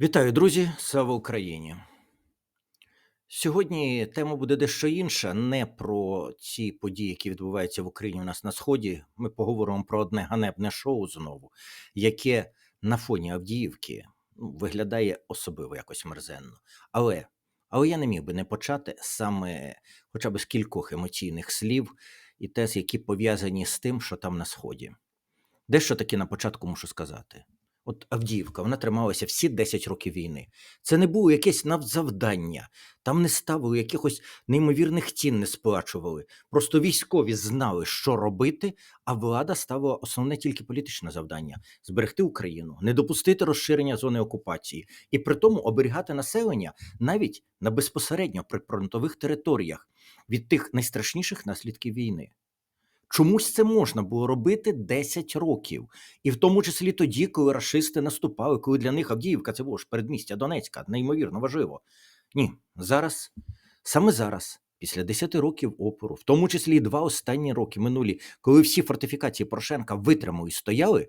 Вітаю, друзі! Слава Україні! Сьогодні тема буде дещо інша, не про ці події, які відбуваються в Україні у нас на сході. Ми поговоримо про одне ганебне шоу знову, яке на фоні Авдіївки ну, виглядає особливо якось мерзенно. Але, але я не міг би не почати саме хоча б з кількох емоційних слів і тез, які пов'язані з тим, що там на сході. Дещо таки на початку мушу сказати. От Авдіївка, вона трималася всі 10 років війни. Це не було якесь навзавдання, там не ставили якихось неймовірних цін, не сплачували. Просто військові знали, що робити, а влада ставила основне тільки політичне завдання зберегти Україну, не допустити розширення зони окупації і при тому оберігати населення навіть на безпосередньо прифронтових територіях від тих найстрашніших наслідків війни. Чомусь це можна було робити 10 років, і в тому числі тоді, коли рашисти наступали, коли для них Авдіївка це було ж передмістя Донецька, неймовірно важливо. Ні, зараз, саме зараз, після 10 років опору, в тому числі і два останні роки минулі, коли всі фортифікації Порошенка витримали і стояли,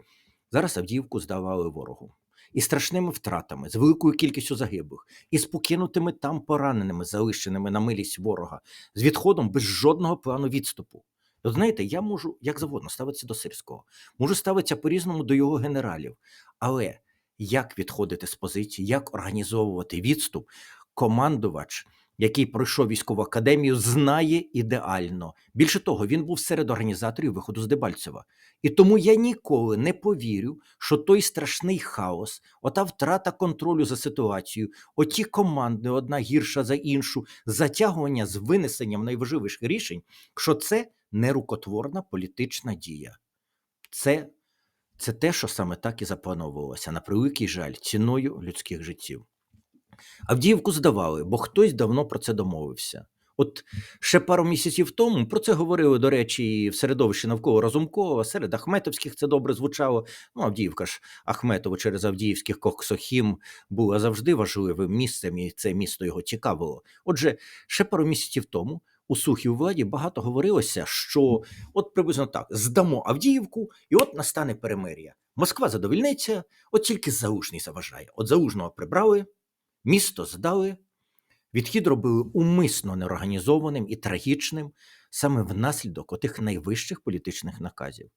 зараз Авдіївку здавали ворогу. І страшними втратами, з великою кількістю загиблих, і з покинутими там пораненими, залишеними на милість ворога, з відходом без жодного плану відступу. От знаєте, я можу як завгодно ставитися до сирського, можу ставитися по-різному до його генералів. Але як відходити з позиції, як організовувати відступ, командувач, який пройшов військову академію, знає ідеально. Більше того, він був серед організаторів виходу з Дебальцева. І тому я ніколи не повірю, що той страшний хаос, ота втрата контролю за ситуацією, оті команди, одна гірша за іншу, затягування з винесенням найважливіших рішень, що це нерукотворна політична дія. Це, це те, що саме так і заплановувалося, на превеликий жаль, ціною людських життів. Авдіївку здавали, бо хтось давно про це домовився. От ще пару місяців тому про це говорили, до речі, і в середовищі навколо Разумкова, серед Ахметовських це добре звучало. Ну, Авдіївка ж Ахметово через Авдіївських Коксохім була завжди важливим місцем, і це місто його цікавило. Отже, ще пару місяців тому у сухій владі багато говорилося, що от приблизно так: здамо Авдіївку, і от настане перемир'я. Москва задовільниться, от тільки Залужний заважає. От Залужного прибрали, місто здали. Відхід робили умисно неорганізованим і трагічним саме внаслідок отих найвищих політичних наказів.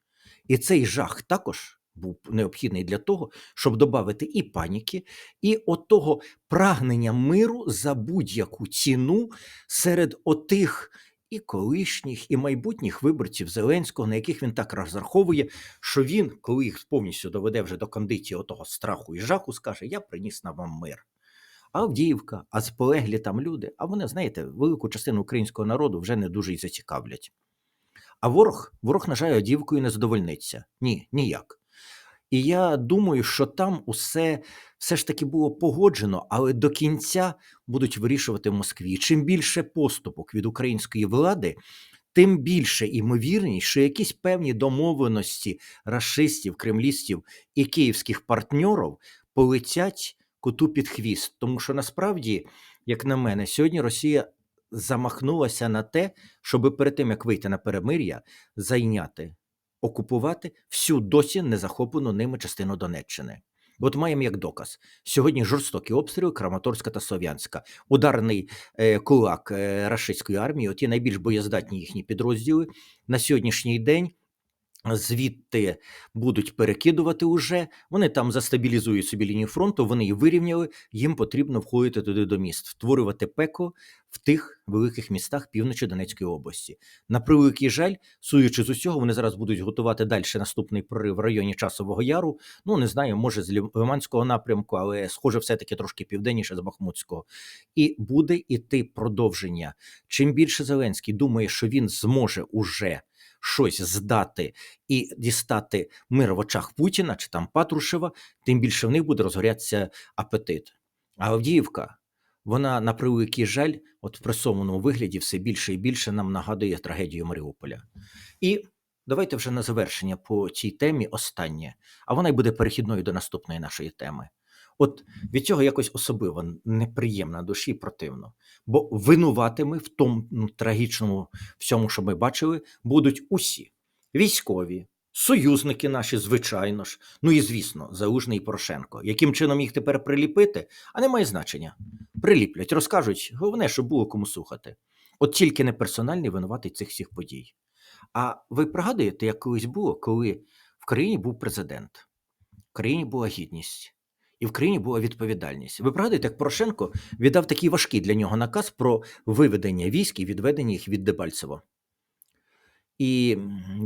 І цей жах також був необхідний для того, щоб додати і паніки, і отого прагнення миру за будь-яку ціну серед отих і колишніх, і майбутніх виборців Зеленського, на яких він так розраховує, що він, коли їх повністю доведе вже до кондиції отого страху і жаху, скаже: Я приніс на вам мир. Авдіївка, а сполеглі там люди, а вони, знаєте, велику частину українського народу вже не дуже й зацікавлять. А ворог, ворог, на жаль, Авдіївкою не задовольниться. Ні, ніяк. І я думаю, що там усе все ж таки було погоджено, але до кінця будуть вирішувати в Москві. Чим більше поступок від української влади, тим більше імовірність, що якісь певні домовленості рашистів, кремлістів і київських партньорів полетять коту під хвіст. Тому що насправді, як на мене, сьогодні Росія замахнулася на те, щоб перед тим як вийти на перемир'я, зайняти окупувати всю досі незахоплену ними частину Донеччини. От маємо як доказ сьогодні жорстокі обстріли Краматорська та Слов'янська, ударний е, кулак е, рашистської армії, оті найбільш боєздатні їхні підрозділи на сьогоднішній день звідти будуть перекидувати уже. Вони там застабілізують собі лінію фронту, вони її вирівняли. Їм потрібно входити туди до міст, створювати пекло в тих великих містах півночі Донецької області. На превеликий жаль, суючи з усього, вони зараз будуть готувати далі наступний прорив в районі Часового Яру. Ну не знаю, може з Лиманського напрямку, але схоже, все таки трошки південніше з Бахмутського. І буде іти продовження. Чим більше Зеленський думає, що він зможе уже щось здати і дістати мир в очах Путіна чи там Патрушева, тим більше в них буде розгорятися апетит. А Авдіївка, вона на превеликий жаль, от в пресованому вигляді, все більше і більше нам нагадує трагедію Маріуполя. І давайте вже на завершення по цій темі останнє, а вона й буде перехідною до наступної нашої теми. От від цього якось особливо неприємно душі противно. Бо винуватими в тому трагічному всьому, що ми бачили, будуть усі військові, Союзники наші, звичайно ж. Ну і звісно, Залужний і Порошенко. Яким чином їх тепер приліпити? А немає значення. Приліплять, розкажуть. Головне, щоб було кому слухати. От тільки не персональний винуватий цих всіх подій. А ви пригадуєте, як колись було, коли в країні був президент, в країні була гідність, і в країні була відповідальність. Ви пригадуєте, як Порошенко віддав такий важкий для нього наказ про виведення військ і відведення їх від Дебальцево. І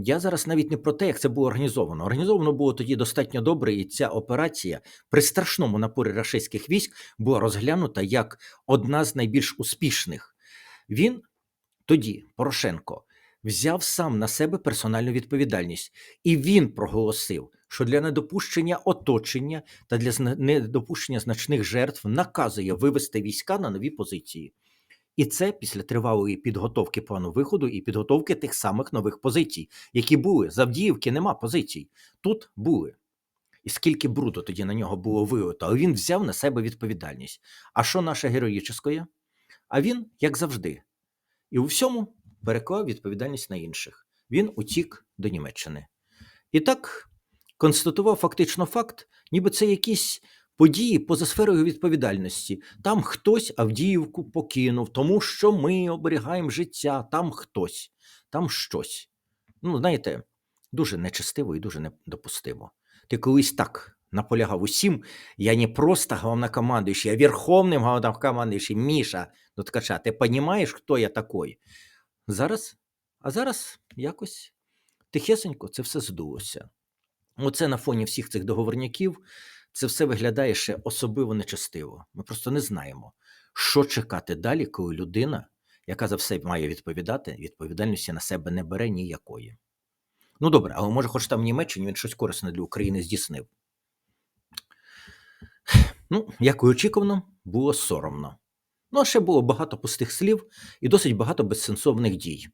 я зараз навіть не про те, як це було організовано. Організовано було тоді достатньо добре, і ця операція при страшному напорі рашистських військ була розглянута як одна з найбільш успішних. Він тоді, Порошенко, взяв сам на себе персональну відповідальність, і він проголосив, що для недопущення оточення та для недопущення значних жертв наказує вивести війська на нові позиції. І це після тривалої підготовки плану виходу і підготовки тих самих нових позицій, які були. З Авдіївки нема позицій. Тут були. І скільки бруду тоді на нього було вилито, але він взяв на себе відповідальність. А що наше героїческое? А він, як завжди, і у всьому переклав відповідальність на інших. Він утік до Німеччини. І так констатував фактично факт, ніби це якісь події поза сферою відповідальності. Там хтось Авдіївку покинув, тому що ми оберігаємо життя, там хтось, там щось. Ну, знаєте, дуже нечестиво і дуже недопустимо. Ти колись так наполягав усім, я не просто главнокомандуючий, я верховним главнокомандуючий Міша до Ткача. Ти розумієш, хто я такий? Зараз, а зараз якось тихесенько це все здулося. Оце на фоні всіх цих договорняків, це все виглядає ще особливо нечестиво. Ми просто не знаємо, що чекати далі, коли людина, яка за все має відповідати, відповідальності на себе не бере ніякої. Ну добре, але може, хоч там в Німеччині він щось корисне для України здійснив. Ну, як і очікувано, було соромно. Ну, а ще було багато пустих слів і досить багато безсенсовних дій.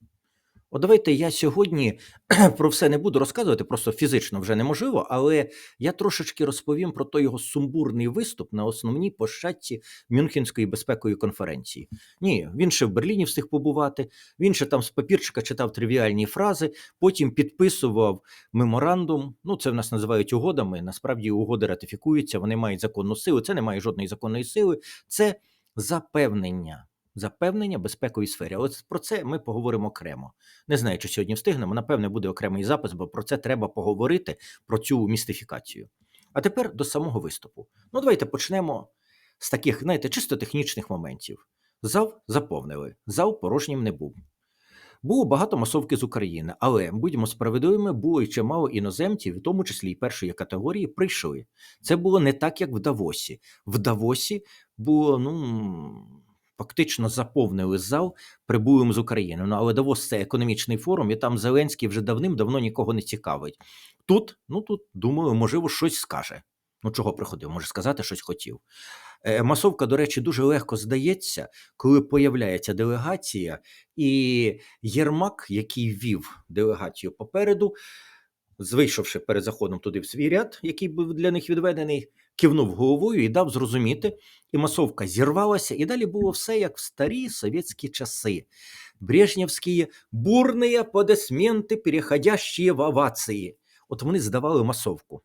От давайте я сьогодні про все не буду розказувати, просто фізично вже неможливо, але я трошечки розповім про той його сумбурний виступ на основній площадці Мюнхенської безпекової конференції. Ні, він ще в Берліні встиг побувати, він ще там з папірчика читав тривіальні фрази, потім підписував меморандум. Ну, це в нас називають угодами. Насправді угоди ратифікуються, вони мають законну силу. Це не має жодної законної сили. Це запевнення. Запевнення безпековій сфері. Але про це ми поговоримо окремо. Не знаю, чи сьогодні встигнемо. Напевне, буде окремий запис, бо про це треба поговорити, про цю містифікацію. А тепер до самого виступу. Ну, давайте почнемо з таких, знаєте, чисто технічних моментів. Зал заповнили, зал порожнім не був. Було багато масовки з України, але будьмо справедливими, було і чимало іноземців, в тому числі і першої категорії, прийшли. Це було не так, як в Давосі. В Давосі було ну фактично заповнили зал прибулим з України. Ну але Давос це економічний форум, і там Зеленський вже давним-давно нікого не цікавить. Тут, ну тут думаю, можливо, щось скаже. Ну, чого приходив? Може сказати, щось хотів. Е, Масовка, до речі, дуже легко здається, коли появляється делегація, і Єрмак, який вів делегацію попереду, вийшовши перед заходом туди в свій ряд, який був для них відведений, кивнув головою і дав зрозуміти, і масовка зірвалася, і далі було все як в старі совєтські часи. Брежневські бурні аплодисменти, переходящі в овації. От вони здавали масовку.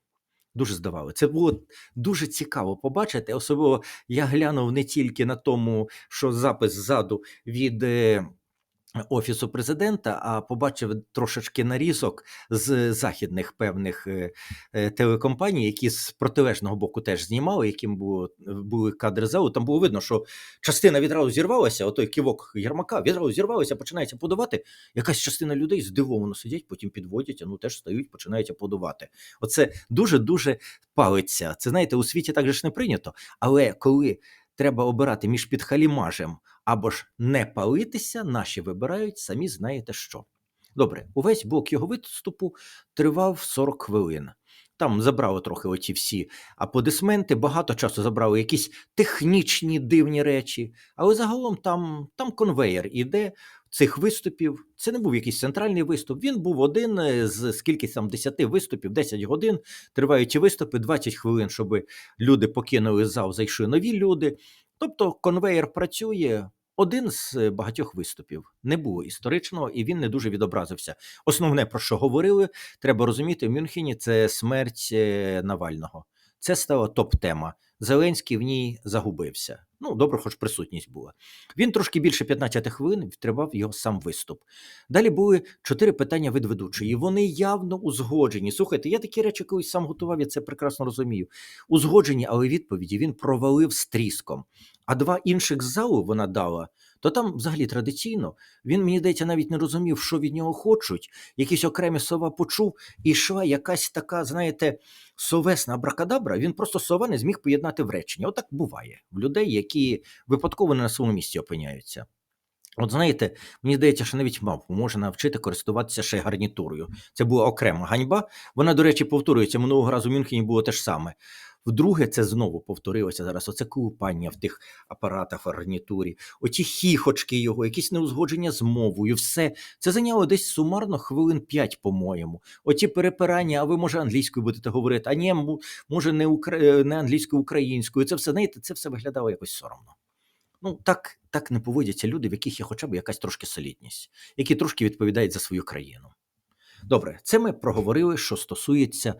Дуже здавали. Це було дуже цікаво побачити. Особливо я глянув не тільки на тому, що запис ззаду від е, офісу президента, а побачив трошечки нарізок з західних певних е, е, телекомпаній, які з протилежного боку теж знімали, яким було, були кадри залу. Там було видно, що частина відразу зірвалася, отой ківок Єрмака відразу зірвалася, починається подавати. Якась частина людей здивовано сидять, потім підводять, а ну теж стають, починають аплодувати. Оце дуже-дуже палиться. Це знаєте, у світі так же ж не прийнято. Але коли треба обирати між підхалімажем або ж не палитися, наші вибирають самі знаєте що. Добре, увесь блок його виступу тривав 40 хвилин. Там забрало трохи оці всі аплодисменти, багато часу забрали якісь технічні дивні речі, але загалом там, там конвеєр іде цих виступів. Це не був якийсь центральний виступ. Він був один е, з скільки там 10 виступів, 10 годин. Тривають виступи, 20 хвилин, щоб люди покинули зал, зайшли нові люди. Тобто конвеєр працює, один з е, багатьох виступів. Не було історичного, і він не дуже відобразився. Основне, про що говорили, треба розуміти, в Мюнхені це смерть е, Навального. Це стала топ-тема. Зеленський в ній загубився. Ну, добре, хоч присутність була. Він трошки більше 15 хвилин тривав його сам виступ. Далі були чотири питання від ведучої. Вони явно узгоджені. Слухайте, я такі речі колись сам готував, я це прекрасно розумію. Узгоджені, але відповіді він провалив з тріском. А два інших з залу вона дала. То там, взагалі, традиційно, він, мені здається, навіть не розумів, що від нього хочуть. Якісь окремі слова почув, і йшла якась така, знаєте, совесна абракадабра. Він просто слова не зміг поєднати в речення. Отак буває в людей, які випадково не на своєму місці опиняються. От знаєте, мені здається, що навіть мавпу може навчити користуватися ще гарнітурою. Це була окрема ганьба. Вона, до речі, повторюється. Минулого разу в Мюнхені було те ж саме. Вдруге, це знову повторилося зараз. Оце колупання в тих апаратах в гарнітурі, оті хіхочки його, якісь неузгодження з мовою, все це зайняло десь сумарно хвилин 5, по-моєму. Оті перепирання, а ви може англійською будете говорити, а ні, може не, укра... е, не англійською, українською. Це все знаєте, це все виглядало якось соромно. Ну, так, так не поводяться люди, в яких є хоча б якась трошки солідність, які трошки відповідають за свою країну. Добре, це ми проговорили, що стосується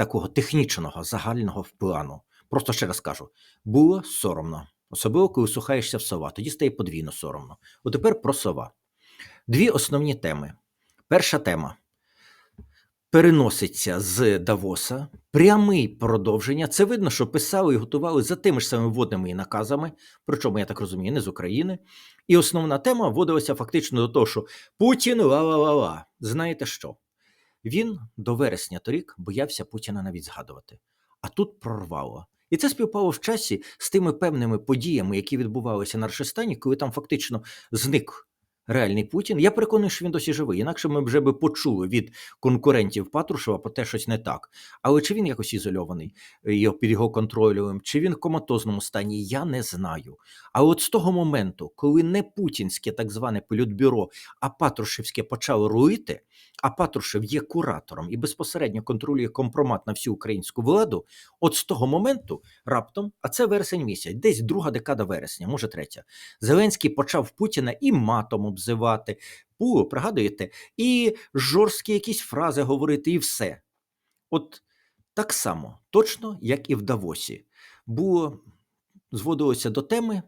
такого технічного загального плану. Просто ще раз кажу: було соромно, особливо коли слухаєшся в сова, тоді стає подвійно соромно. От тепер про сова. Дві основні теми. Перша тема переноситься з Давоса, прямий продовження. Це видно, що писали і готували за тими ж самими водними і наказами, причому, я так розумію, не з України. І основна тема вводилася фактично до того, що Путін ла-ла-ла-ла. Знаєте що? Він до вересня торік боявся Путіна навіть згадувати. А тут прорвало. І це співпало в часі з тими певними подіями, які відбувалися на Рашистані, коли там фактично зник реальний Путін. Я переконаний, що він досі живий. Інакше ми вже би почули від конкурентів Патрушева про те, щось не так. Але чи він якось ізольований е, під його контролем, чи він в коматозному стані, я не знаю. А от з того моменту, коли не путінське так зване політбюро, а Патрушевське почало руїти, а Патрушев є куратором і безпосередньо контролює компромат на всю українську владу. От з того моменту раптом, а це вересень місяць, десь друга декада вересня, може третя. Зеленський почав Путіна і матом обзивати. Було, пригадуєте, і жорсткі якісь фрази говорити, і все. От так само, точно як і в Давосі, було зводилося до теми.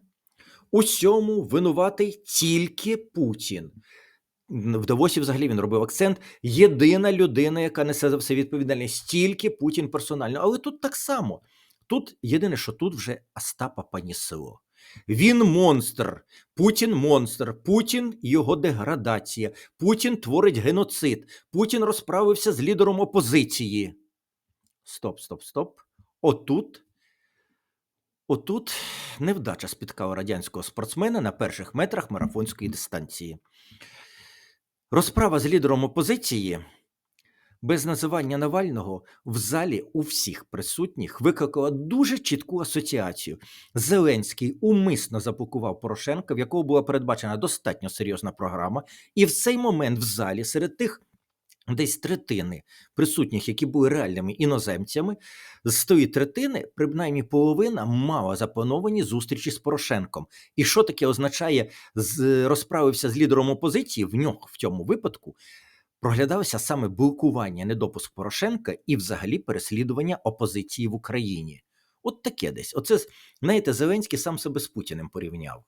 Усьому винуватий тільки Путін. В Давосі взагалі він робив акцент. Єдина людина, яка несе за все відповідальність, тільки Путін персонально. Але тут так само. Тут єдине, що тут вже Остапа понесло. Він монстр, Путін монстр, Путін його деградація, Путін творить геноцид, Путін розправився з лідером опозиції. Стоп, стоп, стоп. Отут Отут невдача спіткала радянського спортсмена на перших метрах марафонської дистанції. Розправа з лідером опозиції без називання Навального в залі у всіх присутніх викликала дуже чітку асоціацію. Зеленський умисно заблокував Порошенка, в якого була передбачена достатньо серйозна програма, і в цей момент в залі серед тих десь третини присутніх, які були реальними іноземцями, з тої третини, принаймні половина мала заплановані зустрічі з Порошенком. І що таке означає розправився з лідером опозиції? В нього в цьому випадку проглядалося саме блокування, недопуск Порошенка і взагалі переслідування опозиції в Україні. От таке десь. Оце знаєте, Зеленський сам себе з Путіним порівняв.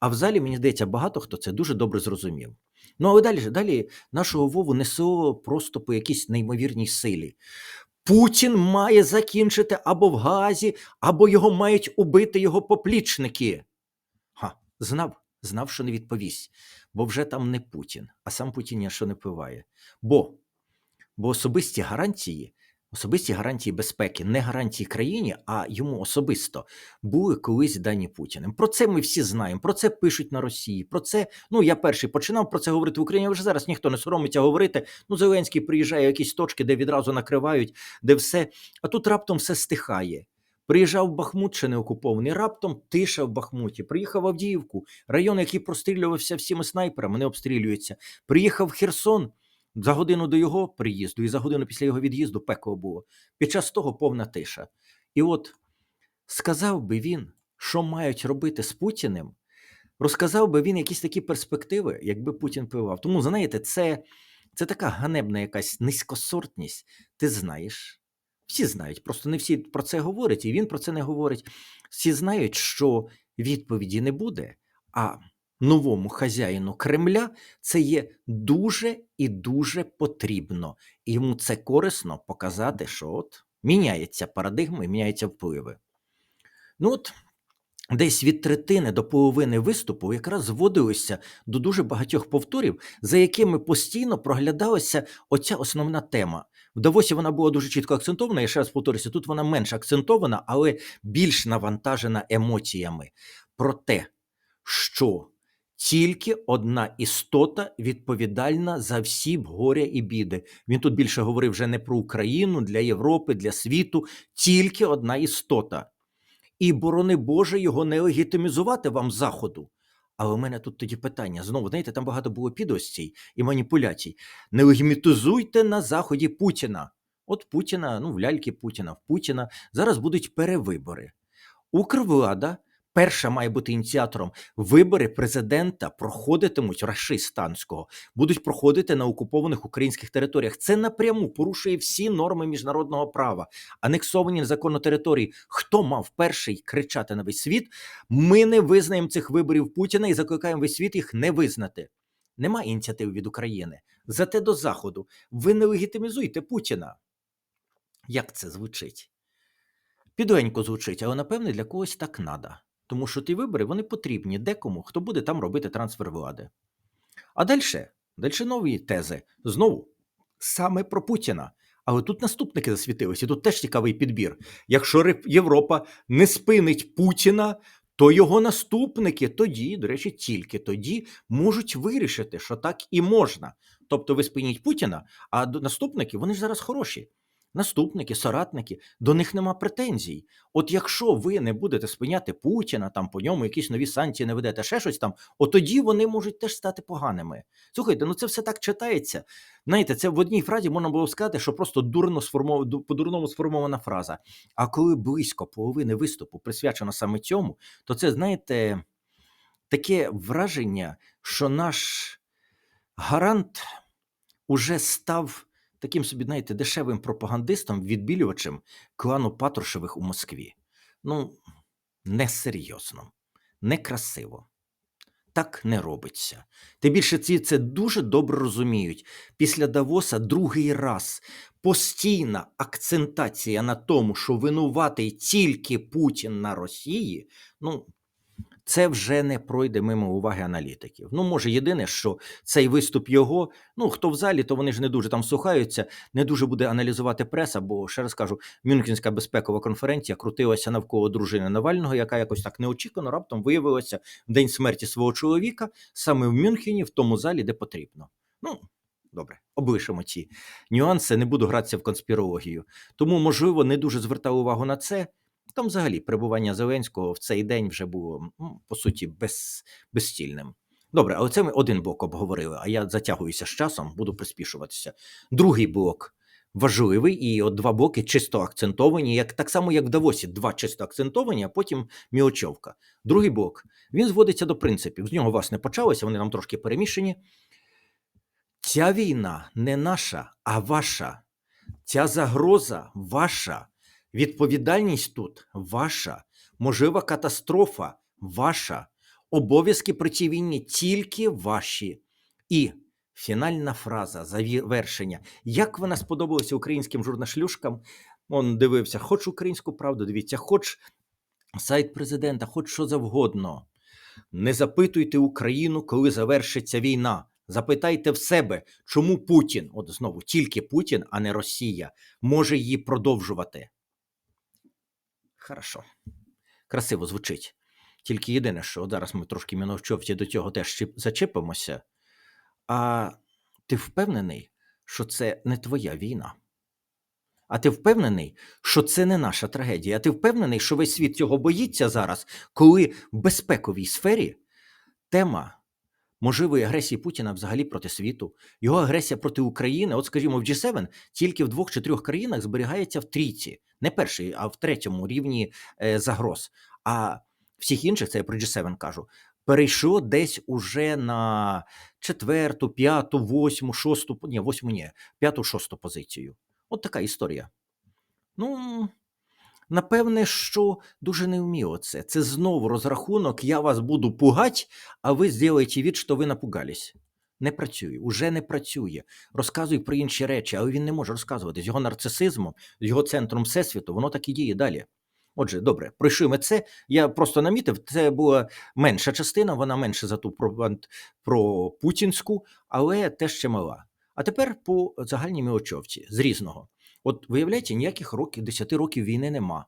А в залі, мені здається, багато хто це дуже добре зрозумів. Ну, але далі, далі нашого Вову несло просто по якійсь неймовірній силі. Путін має закінчити або в Газі, або його мають убити його поплічники. Ха, знав, знав, що не відповість, бо вже там не Путін, а сам Путін що не пиває. Бо, бо особисті гарантії, особисті гарантії безпеки, не гарантії країні, а йому особисто були колись дані Путіним. Про це ми всі знаємо. Про це пишуть на Росії. Про це ну я перший починав про це говорити в Україні. Вже зараз ніхто не соромиться говорити. Ну, Зеленський приїжджає в якісь точки, де відразу накривають, де все. А тут раптом все стихає. Приїжджав Бахмут, ще не окупований. Раптом тиша в Бахмуті. Приїхав в Авдіївку, район, який прострілювався всіми снайперами, не обстрілюється. Приїхав Херсон. За годину до його приїзду і за годину після його від'їзду пекло було. Під час того повна тиша. І от сказав би він, що мають робити з Путіним розказав би він якісь такі перспективи, якби Путін пивав. Тому, знаєте, це, це така ганебна якась низькосортність. Ти знаєш, всі знають, просто не всі про це говорять, і він про це не говорить. Всі знають, що відповіді не буде, а новому хазяїну Кремля це є дуже і дуже потрібно. І йому це корисно показати, що от міняється парадигма і міняються впливи. Ну от десь від третини до половини виступу якраз зводилося до дуже багатьох повторів, за якими постійно проглядалася оця основна тема. В Давосі вона була дуже чітко акцентована. Я ще раз повторюся, тут вона менш акцентована, але більш навантажена емоціями про те, що тільки одна істота відповідальна за всі горя і біди. Він тут більше говорив вже не про Україну для Європи, для світу, тільки одна істота. І, борони Боже, його не легітимізувати вам заходу. Але у мене тут тоді питання. Знову, знаєте, там багато було підостей і маніпуляцій. Не легімітизуйте на заході Путіна. От Путіна, ну, в ляльки Путіна, в Путіна. Зараз будуть перевибори. Укрвлада перша має бути ініціатором. Вибори президента проходитимуть рашистанського, будуть проходити на окупованих українських територіях. Це напряму порушує всі норми міжнародного права, анексовані незаконно території. Хто мав перший кричати на весь світ? Ми не визнаємо цих виборів Путіна і закликаємо весь світ їх не визнати. Нема ініціатив від України. Зате до Заходу. Ви не легітимізуєте Путіна. Як це звучить? Підленько звучить, але напевне для когось так надо. Тому що ті вибори вони потрібні декому, хто буде там робити трансфер влади. А далі, далі нові тези. Знову саме про Путіна. Але тут наступники засвітилися, тут теж цікавий підбір. Якщо Європа не спинить Путіна, то його наступники тоді, до речі, тільки тоді можуть вирішити, що так і можна. Тобто ви спиніть Путіна, а наступники вони ж зараз хороші. Наступники, соратники, до них нема претензій. От якщо ви не будете спиняти Путіна, там по ньому якісь нові санкції не ведете, ще щось там, от тоді вони можуть теж стати поганими. Слухайте, ну це все так читається. Знаєте, це в одній фразі можна було сказати, що просто дурно сформована, по-дурному сформована фраза. А коли близько половини виступу присвячено саме цьому, то це, знаєте, таке враження, що наш гарант уже став таким собі, знаєте, дешевим пропагандистом, відбілювачем клану Патрушевих у Москві. Ну, несерйозно, некрасиво. Так не робиться. Тим більше ці це дуже добре розуміють. Після Давоса другий раз постійна акцентація на тому, що винуватий тільки Путін на Росії. Ну, це вже не пройде мимо уваги аналітиків. Ну, може, єдине, що цей виступ його, ну хто в залі, то вони ж не дуже там слухаються, не дуже буде аналізувати преса, бо ще раз кажу, Мюнхенська безпекова конференція крутилася навколо дружини Навального, яка якось так неочікувано раптом виявилася в день смерті свого чоловіка саме в Мюнхені, в тому залі, де потрібно. Ну. Добре, облишимо ці нюанси, не буду гратися в конспірологію. Тому, можливо, не дуже звертав увагу на це. Там взагалі перебування Зеленського в цей день вже було ну, по суті без, безстільним. Добре, але це ми один блок обговорили, а я затягуюся з часом, буду приспішуватися. Другий блок важливий, і от два блоки чисто акцентовані, як так само, як в Давосі, два чисто акцентовані, а потім мілочовка. Другий блок він зводиться до принципів. З нього власне почалося, вони там трошки перемішані. Ця війна не наша, а ваша. Ця загроза ваша. Відповідальність тут ваша, можлива катастрофа ваша, обов'язки при цій війні тільки ваші. І фінальна фраза завершення. Як вона сподобалася українським журнашлюшкам? Он дивився, хоч українську правду, дивіться, хоч сайт президента, хоч що завгодно. Не запитуйте Україну, коли завершиться війна. Запитайте в себе, чому Путін, от знову тільки Путін, а не Росія, може її продовжувати. Хорошо. Красиво звучить. Тільки єдине, що зараз ми трошки міновчовці до цього теж зачепимося. А ти впевнений, що це не твоя війна? А ти впевнений, що це не наша трагедія? А ти впевнений, що весь світ цього боїться зараз, коли в безпековій сфері тема можливої агресії Путіна взагалі проти світу, його агресія проти України, от скажімо, в G7 тільки в двох чи трьох країнах зберігається в трійці, не перший, а в третьому рівні е, загроз. А всіх інших, це я про G7 кажу, перейшло десь уже на четверту, п'яту, восьму, шосту, ні, восьму, ні, п'яту, шосту позицію. От така історія. Ну, напевне, що дуже невміло це. Це знову розрахунок, я вас буду пугать, а ви зробите від, що ви напугались. Не працює, уже не працює. Розказує про інші речі, але він не може розказувати з його нарцисизмом, з його центром всесвіту, воно так і діє далі. Отже, добре, пройшли ми це. Я просто намітив, це була менша частина, вона менше за ту про, про путінську, але теж ще мала. А тепер по загальній мілочовці з різного. От виявляється, ніяких років, 10 років війни нема,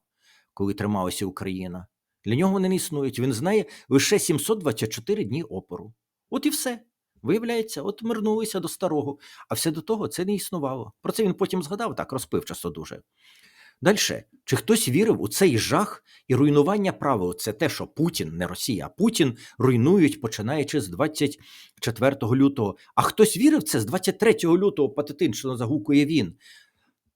коли трималася Україна. Для нього вони не існують. Він знає лише 724 дні опору. От і все. Виявляється, от вернулися до старого, а все до того це не існувало. Про це він потім згадав так розпивчасто дуже. Далі, чи хтось вірив у цей жах і руйнування правил? Це те, що Путін, не Росія, а Путін руйнують починаючи з 24 лютого. А хтось вірив це з 23 лютого, патетично загукує він.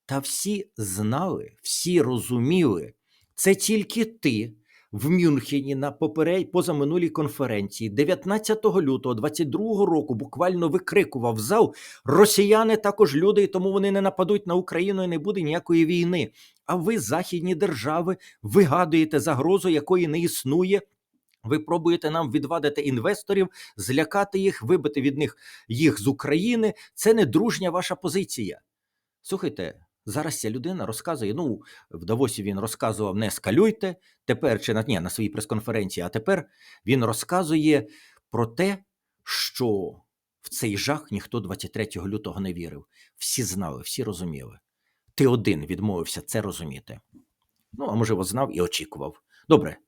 Та всі знали, всі розуміли, це тільки ти в Мюнхені на попередь позаминулій конференції 19 лютого 22 року буквально викрикував зал росіяни також люди, і тому вони не нападуть на Україну і не буде ніякої війни. А ви, західні держави, вигадуєте загрозу, якої не існує. Ви пробуєте нам відвадити інвесторів, злякати їх, вибити від них їх з України. Це не дружня ваша позиція. Слухайте, зараз ця людина розказує. Ну, в Давосі він розказував: не скалюйте тепер чи на ні, на своїй прес-конференції. А тепер він розказує про те, що в цей жах ніхто 23 лютого не вірив. Всі знали, всі розуміли. Ти один відмовився це розуміти. Ну, а можливо, знав і очікував. Добре.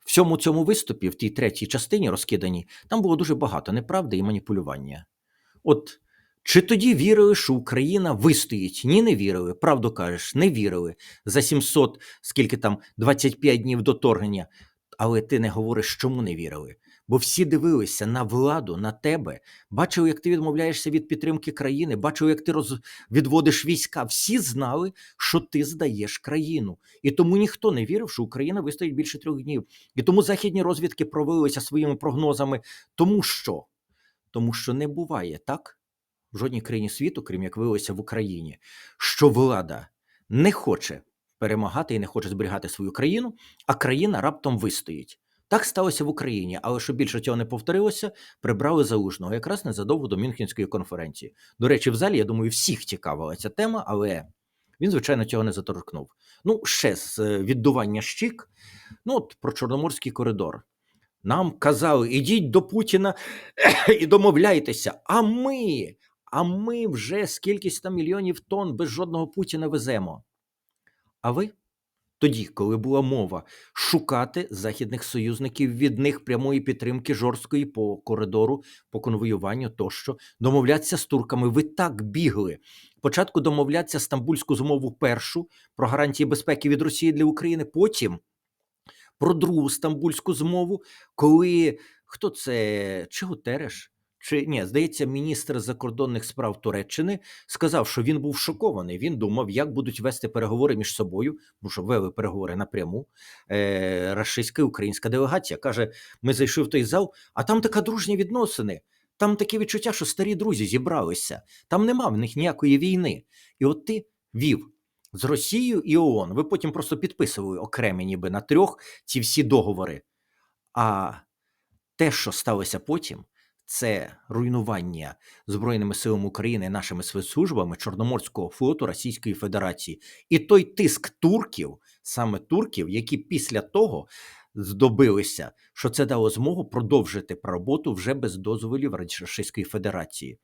В всьому цьому виступі, в тій третій частині розкиданій, там було дуже багато неправди і маніпулювання. От чи тоді вірили, що Україна вистоїть? Ні, не вірили. Правду кажеш, не вірили. За 700, скільки там, 25 днів до торгнення. Але ти не говориш, чому не вірили. Бо всі дивилися на владу, на тебе, бачили, як ти відмовляєшся від підтримки країни, бачили, як ти роз... відводиш війська. Всі знали, що ти здаєш країну. І тому ніхто не вірив, що Україна вистоїть більше трьох днів. І тому західні розвідки провалилися своїми прогнозами. Тому що? Тому що не буває так в жодній країні світу, крім як виявилося в Україні, що влада не хоче перемагати і не хоче зберігати свою країну, а країна раптом вистоїть. Так сталося в Україні, але щоб більше цього не повторилося, прибрали залужного якраз незадовго до Мюнхенської конференції. До речі, в залі, я думаю, всіх цікавила ця тема, але він, звичайно, цього не заторкнув. Ну, ще з е, віддування щік, ну от про Чорноморський коридор. Нам казали, ідіть до Путіна і домовляйтеся. А ми, а ми вже скількись там мільйонів тонн без жодного Путіна веземо. А ви? Тоді, коли була мова шукати західних союзників від них прямої підтримки жорсткої по коридору, по конвоюванню тощо, домовлятися з турками, ви так бігли. Спочатку домовлятися стамбульську змову першу про гарантії безпеки від Росії для України, потім про другу стамбульську змову, коли хто це чи Гутереш, чи ні, здається, міністр закордонних справ Туреччини сказав, що він був шокований. Він думав, як будуть вести переговори між собою, бо що вели переговори напряму. Е, Рашистська українська делегація каже: ми зайшли в той зал, а там така дружні відносини. Там таке відчуття, що старі друзі зібралися. Там нема в них ніякої війни. І от ти вів з Росією і ООН. Ви потім просто підписували окремі, ніби на трьох ці всі договори. А те, що сталося потім, це руйнування Збройними силами України, нашими спецслужбами Чорноморського флоту Російської Федерації, і той тиск турків, саме турків, які після того здобилися, що це дало змогу продовжити роботу вже без дозволів Російської Федерації.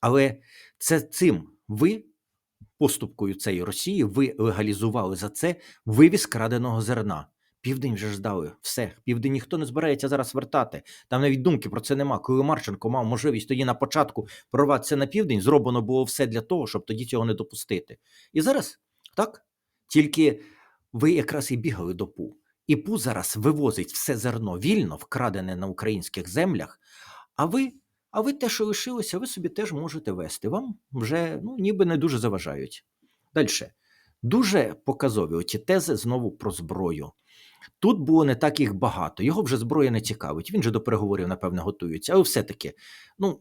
Але це цим ви. Поступкою цієї Росії ви легалізували за це вивіз краденого зерна. Південь вже ждали. Все, південь ніхто не збирається зараз вертати. Там навіть думки про це нема. Коли Марченко мав можливість тоді на початку прорватися на південь, зроблено було все для того, щоб тоді цього не допустити. І зараз так, тільки ви якраз і бігали до ПУ. І ПУ зараз вивозить все зерно вільно, вкрадене на українських землях. А ви, а ви те, що лишилося, ви собі теж можете вести. Вам вже ну, ніби не дуже заважають. Далі. Дуже показові оці тези знову про зброю. Тут було не так їх багато. Його вже зброя не цікавить. Він же до переговорів, напевно, готується. Але все-таки, ну,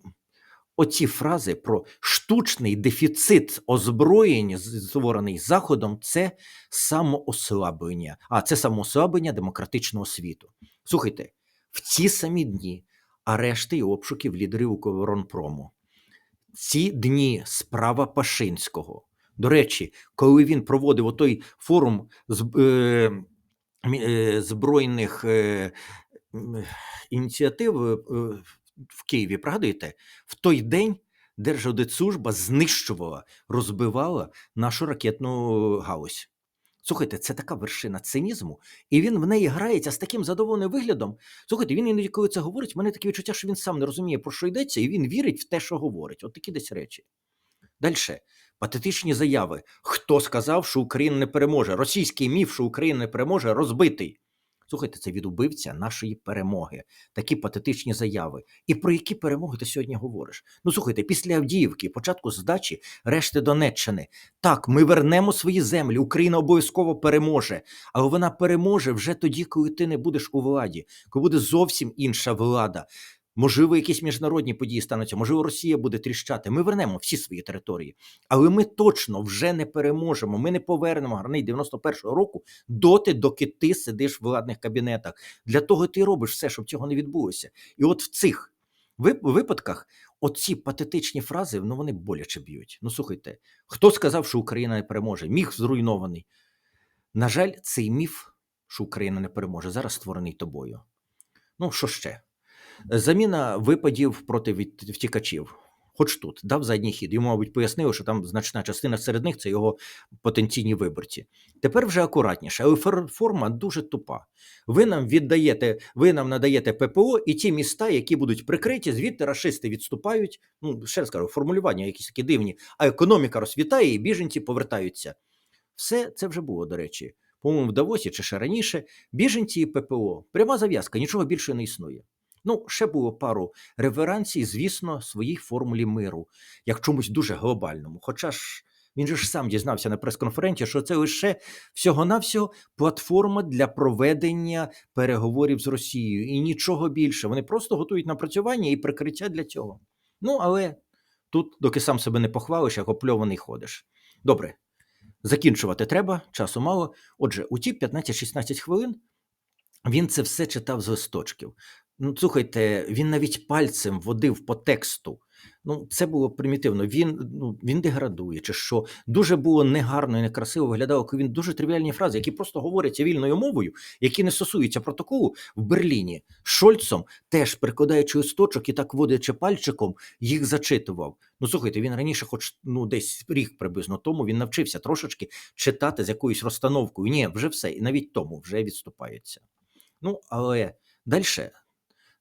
оці фрази про штучний дефіцит озброєння, створений Заходом, це самоослаблення. А це самоослаблення демократичного світу. Слухайте, в ці самі дні арешти і обшуків лідерів Укроборонпрому. Ці дні справа Пашинського. До речі, коли він проводив отой форум з, е, збройних е, ініціатив е, в Києві, пригадуєте, в той день Держаудитслужба знищувала, розбивала нашу ракетну галузь. Слухайте, це така вершина цинізму, і він в неї грається з таким задоволеним виглядом. Слухайте, він іноді, коли це говорить, в мене таке відчуття, що він сам не розуміє, про що йдеться, і він вірить в те, що говорить. От такі десь речі. Далі. Патетичні заяви. Хто сказав, що Україна не переможе? Російський міф, що Україна не переможе, розбитий. Слухайте, це від убивця нашої перемоги. Такі патетичні заяви. І про які перемоги ти сьогодні говориш? Ну слухайте, після Авдіївки, початку здачі, решти Донеччини. Так, ми вернемо свої землі. Україна обов'язково переможе. Але вона переможе вже тоді, коли ти не будеш у владі, коли буде зовсім інша влада. Можливо, якісь міжнародні події стануться, можливо, Росія буде тріщати. Ми вернемо всі свої території, але ми точно вже не переможемо. Ми не повернемо границь 91-го року доти, доки ти сидиш в владних кабінетах. Для того ти робиш все, щоб цього не відбулося. І от в цих випадках оці патетичні фрази ну вони боляче б'ють. Ну слухайте, хто сказав, що Україна не переможе? Міф зруйнований. На жаль, цей міф, що Україна не переможе, зараз створений тобою. Ну що ще? Заміна випадів проти від- втікачів. Хоч тут дав задній хід. Йому, мабуть, пояснили, що там значна частина серед них це його потенційні виборці. Тепер вже акуратніше, але форма дуже тупа. Ви нам віддаєте, ви нам надаєте ППО і ті міста, які будуть прикриті, звідти рашисти відступають. Ну, ще раз кажу, формулювання якісь такі дивні, а економіка розцвітає і біженці повертаються. Все це вже було, до речі. По-моєму, в Давосі чи ще раніше. Біженці і ППО. Пряма зав'язка, нічого більше не існує. Ну, ще було пару реверансій, звісно, своїй формулі миру, як чомусь дуже глобальному. Хоча ж він же ж сам дізнався на прес-конференції, що це лише всього-навсього платформа для проведення переговорів з Росією і нічого більше. Вони просто готують напрацювання і прикриття для цього. Ну, але тут, доки сам себе не похвалиш, як опльований ходиш. Добре, закінчувати треба, часу мало. Отже, у ті 15-16 хвилин він це все читав з листочків. Ну, слухайте, він навіть пальцем водив по тексту. Ну, це було примітивно. Він ну він деградує, чи що дуже було негарно і некрасиво виглядало, коли він дуже тривіальні фрази, які просто говоряться вільною мовою, які не стосуються протоколу в Берліні. Шольцом теж прикладаючи листочок і так водячи пальчиком, їх зачитував. Ну слухайте, він раніше, хоч ну десь рік приблизно тому, він навчився трошечки читати з якоюсь розстановкою. Ні, вже все, і навіть тому вже відступається. Ну, але далі.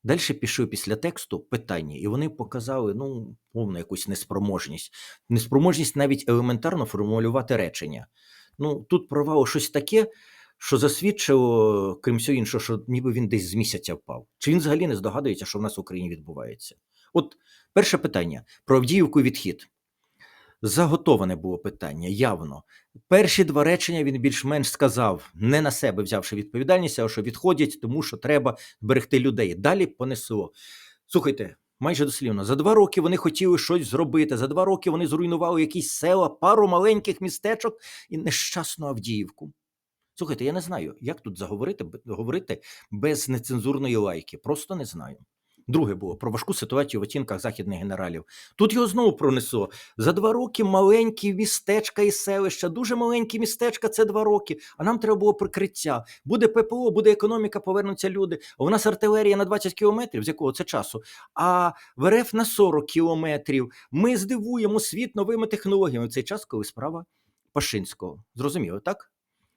Далі пішли після тексту питання, і вони показали ну, повну якусь неспроможність. Неспроможність навіть елементарно формулювати речення. Ну, тут провало щось таке, що засвідчило, крім всього іншого, що ніби він десь з місяця впав. Чи він взагалі не здогадується, що в нас в Україні відбувається? От перше питання про Авдіївку відхід. Заготоване було питання явно. Перші два речення він більш-менш сказав, не на себе взявши відповідальність, а що відходять, тому що треба берегти людей. Далі понесло. Слухайте, майже дослівно, за два роки вони хотіли щось зробити. За два роки вони зруйнували якісь села, пару маленьких містечок і нещасну Авдіївку. Слухайте, я не знаю, як тут заговорити говорити без нецензурної лайки. Просто не знаю. Друге було про важку ситуацію в оцінках західних генералів. Тут його знову пронесло. За два роки маленькі містечка і селища, дуже маленькі містечка це два роки. А нам треба було прикриття. Буде ППО, буде економіка, повернуться люди. У нас артилерія на 20 кілометрів, з якого це часу, а в РФ на 40 кілометрів. Ми здивуємо світ новими технологіями. В цей час, коли справа Пашинського. Зрозуміло, так?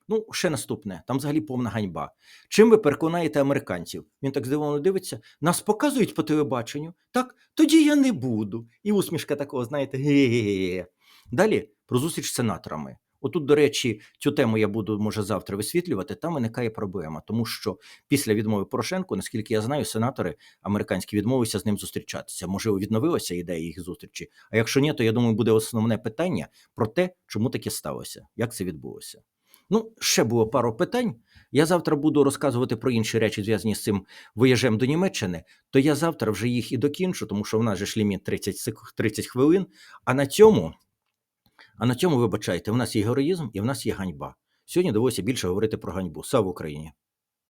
Ну, ще наступне, там взагалі повна ганьба. Чим ви переконаєте американців? Він так здивовано дивиться. Нас показують по телебаченню. Так, тоді я не буду. І усмішка такого, знаєте, ге-ге-ге. Далі про зустріч з сенаторами. Отут, до речі, цю тему я буду, може, завтра висвітлювати. Там виникає проблема, тому що після відмови Порошенко, наскільки я знаю, сенатори американські відмовилися з ним зустрічатися. Можливо, відновилася ідея їх зустрічі. А якщо ні, то я думаю, буде основне питання про те, чому таке сталося, як це відбулося. Ну, ще було пару питань. я завтра буду розказувати про інші речі, зв'язані з цим виїжджем до Німеччини, то я завтра вже їх і докінчу, тому що в нас же ж ліміт 30, сек- 30 хвилин. А на цьому, а на цьому, вибачайте, в нас є героїзм і в нас є ганьба. Сьогодні довелося більше говорити про ганьбу. Слава Україні!